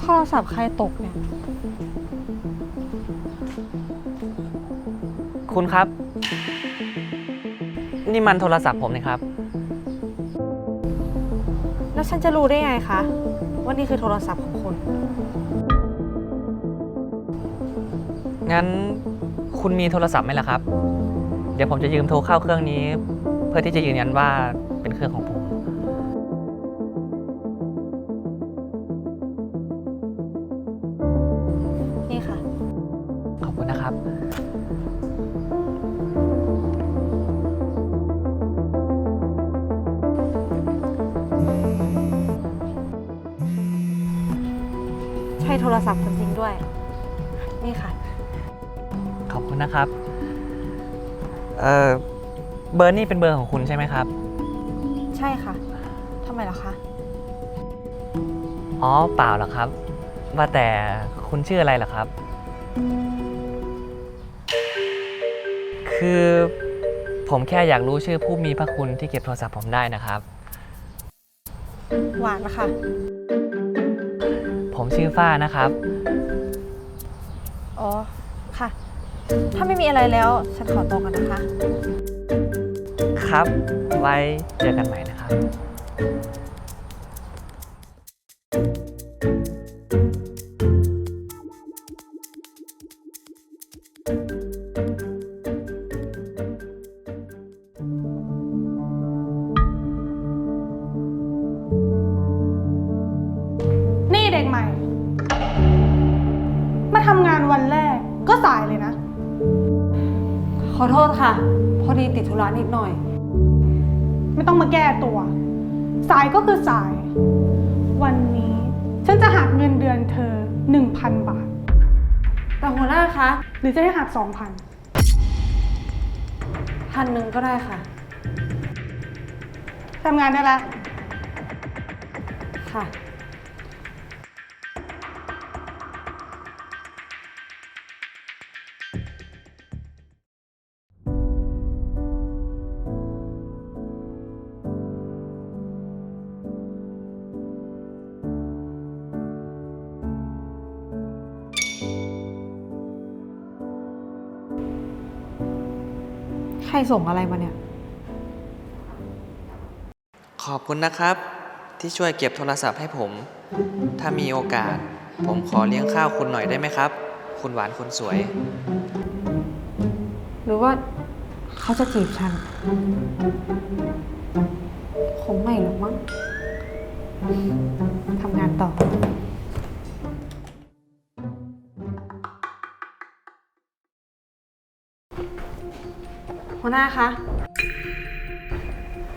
โทรศัพท์ใครตกเนี่ย คุณครับ นี่มันโทรศัพท์ผมนะครับ แล้วฉันจะรู้ได้ไงคะ ว่านี่คือโทรศัพท์ของคุณ งั้นคุณมีโทรศัพท์ไหมล่ะครับ เดี๋ยวผมจะยืมโทรเข้าเครื่องนี้ เพื่อที่จะยืนยันว่าเป็นเครื่องของผม คุณนะครับใช่โทรศัพท์คนจริงด้วย นี่ค่ะ ขอบคุณนะครับ เอ่อ เบอร์นี่เป็นเบอร์ของคุณใช่ไหมครับ ใช่ค่ะทำไมล่ะคะอ๋อเปล่าหรอกครับ ว่าแต่คุณชื่ออะไรเหรอครับ คือผมแค่อยากรู้ชื่อผู้มีพระคุณที่เก็บโทรศัพท์ผมได้นะครับ หวานนะคะผมชื่อฝ้านะครับ อ๋อ ค่ะ ถ้าไม่มีอะไรแล้ว ฉันขอตัวกันนะคะ ครับ ไว้เจอกันใหม่นะครับ เด็กใหม่ มาทำงานวันแรกก็สายเลยนะ ขอโทษค่ะ พอดีติดธุระนิดหน่อย ไม่ต้องมาแก้ตัว สายก็คือสาย วันนี้ฉันจะหักเงินเดือนเธอ 1,000 บาท แต่หัวหน้าคะหรือจะให้หัก2,000 พันหนึ่งก็ได้ค่ะ ทำงานได้แล้วค่ะ ใครส่งอะไรมาเนี่ย ขอบคุณนะครับ ที่ช่วยเก็บโทรศัพท์ให้ผม ถ้ามีโอกาส ผมขอเลี้ยงข้าวคุณหน่อยได้ไหมครับ คุณหวานคนสวย หรือว่าเขาจะจีบฉัน คงไม่หรอกมั้งทำงานต่อ วหน้าคะ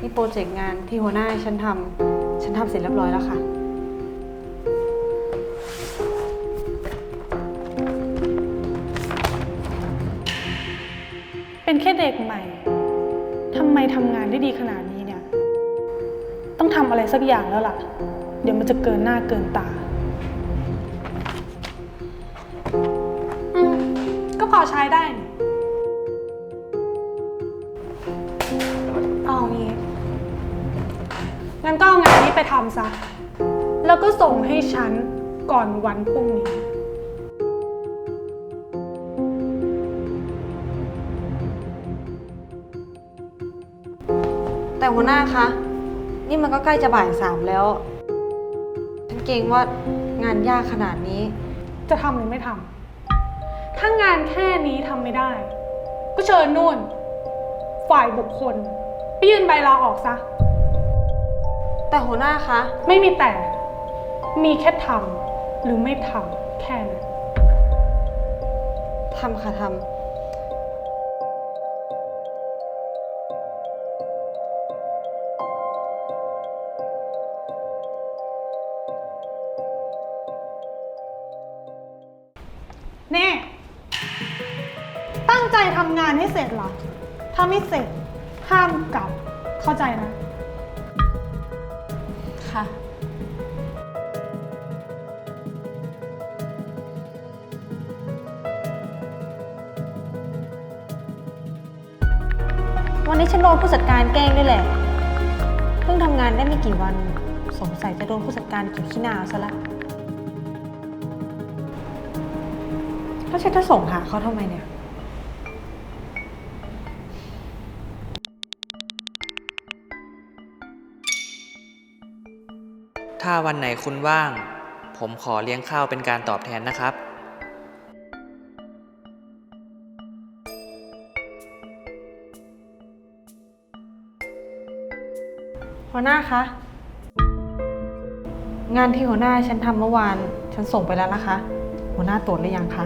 นี่โปรเจกต์งานที่หัวหน้าให้ฉันทำฉันทำเสร็จเรียบร้อยแล้วค่ะ เป็นแค่เด็กใหม่ ทำไมทำงานได้ดีขนาดนี้เนี่ย ต้องทำอะไรสักอย่างแล้วล่ะ เดี๋ยวมันจะเกินหน้าเกินตา อืมก็พอใช้ได้นี่ ไปทำซะ แล้วก็ส่งให้ฉันก่อนวันพรุ่งนี้ แต่หัวหน้าคะ นี่มันก็ใกล้จะบ่ายสามแล้ว ฉันเกรงว่างานยากขนาดนี้ จะทำหรือไม่ทำ ถ้างานแค่นี้ทำไม่ได้ ก็เชิญนู่น ฝ่ายบุคคลไปยื่นใบลาออกซะ แต่หัวหน้าคะ ไม่มีแต่ มีแค่ทำหรือไม่ทำแค่นั้น ทำค่ะทำแน่ ตั้งใจทำงานให้เสร็จเหรอ ถ้าไม่เสร็จ ห้ามกลับ เข้าใจนะ ค่ะ วันนี้ฉันโดนผู้จัดการแกล้งด้วยแหละ เพิ่งทำงานได้ไม่กี่วัน สงสัยจะโดนผู้จัดการก็บขี้หนาเอาซะละแล้วฉันจะส่งหาเขาทำไมเนี่ย ถ้าวันไหนคุณว่าง ผมขอเลี้ยงข้าวเป็นการตอบแทนนะครับ หัวหน้าคะ งานที่หัวหน้าฉันทำเมื่อวาน ฉันส่งไปแล้วนะคะ หัวหน้าตรวจหรือยังคะ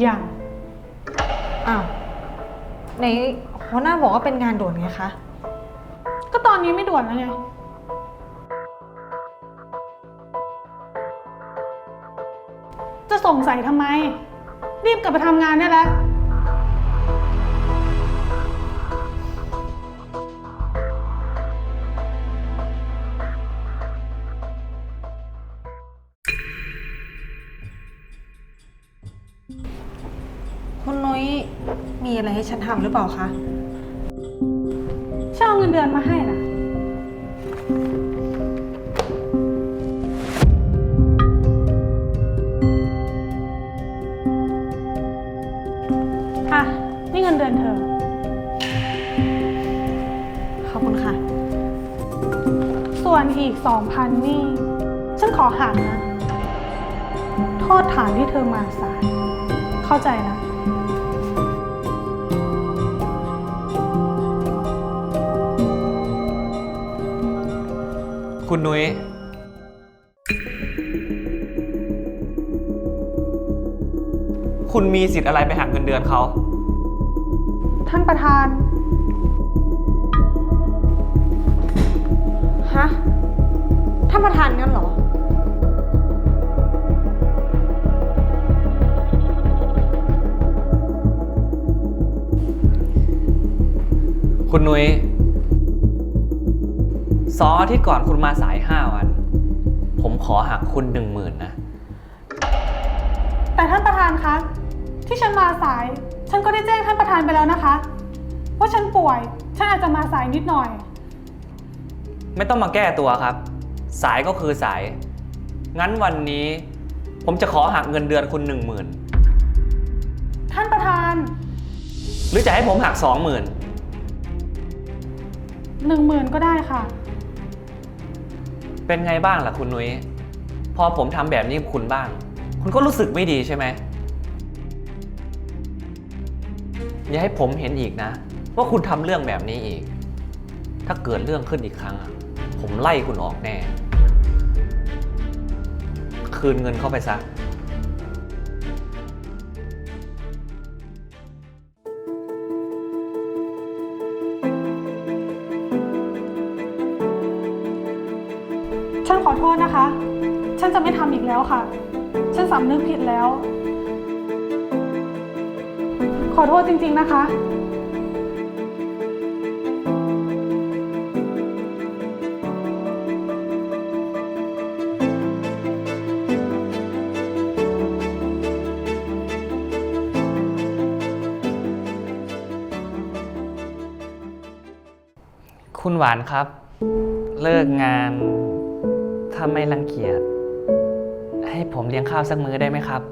อย่างอ้าวไหนหัวหน้าบอกว่าเป็นงานด่วนไงคะ ก็ตอนนี้ไม่ด่วนแล้วไง จะสงสัยทำไม รีบกลับไปทำงานได้แล้ว คุณนุ้ยมีอะไรให้ฉันทำหรือเปล่าคะ ช่างเอาเงินเดือนมาให้นะ ส่วนอีกสองพันนี่ ฉันขอหักนะ โทษฐานที่เธอมาสาย เข้าใจนะคุณนุ้ยคุณมีสิทธิ์อะไรไปหักเงินเดือนเขา ท่านประธาน ฮะ ท่านประธานงั้นเหรอ คุณนุ้ยสองอาทิตย์ก่อนคุณมาสายห้าวัน ผมขอหักคุณหนึ่งหมื่นนะ แต่ท่านประธานคะ ที่ฉันมาสาย ฉันก็ได้แจ้งท่านประธานไปแล้วนะคะ ว่าฉันป่วย ฉันอาจจะมาสายนิดหน่อย ไม่ต้องมาแก้ตัวครับ สายก็คือสาย งั้นวันนี้ ผมจะขอหักเงินเดือนคุณหนึ่งหมื่นท่านประธานหรือจะให้ผมหักสองหมื่นหนึ่งหมื่นก็ได้ค่ะ เป็นไงบ้างล่ะคุณนุ้ย พอผมทำแบบนี้กับคุณบ้าง คุณก็รู้สึกไม่ดีใช่ไหม อย่าให้ผมเห็นอีกนะ ว่าคุณทำเรื่องแบบนี้อีก ถ้าเกิดเรื่องขึ้นอีกครั้งอะ ผมไล่คุณออกแน่ คืนเงินเข้าไปซะ ฉันขอโทษนะคะ ฉันจะไม่ทำอีกแล้วค่ะ ฉันสำนึกผิดแล้ว ขอโทษจริง ๆ นะคะ คุณหวานครับ เลิกงาน ถ้าไม่รังเกียจ ให้ผมเลี้ยงข้าวสักมื้อได้ไหมครับ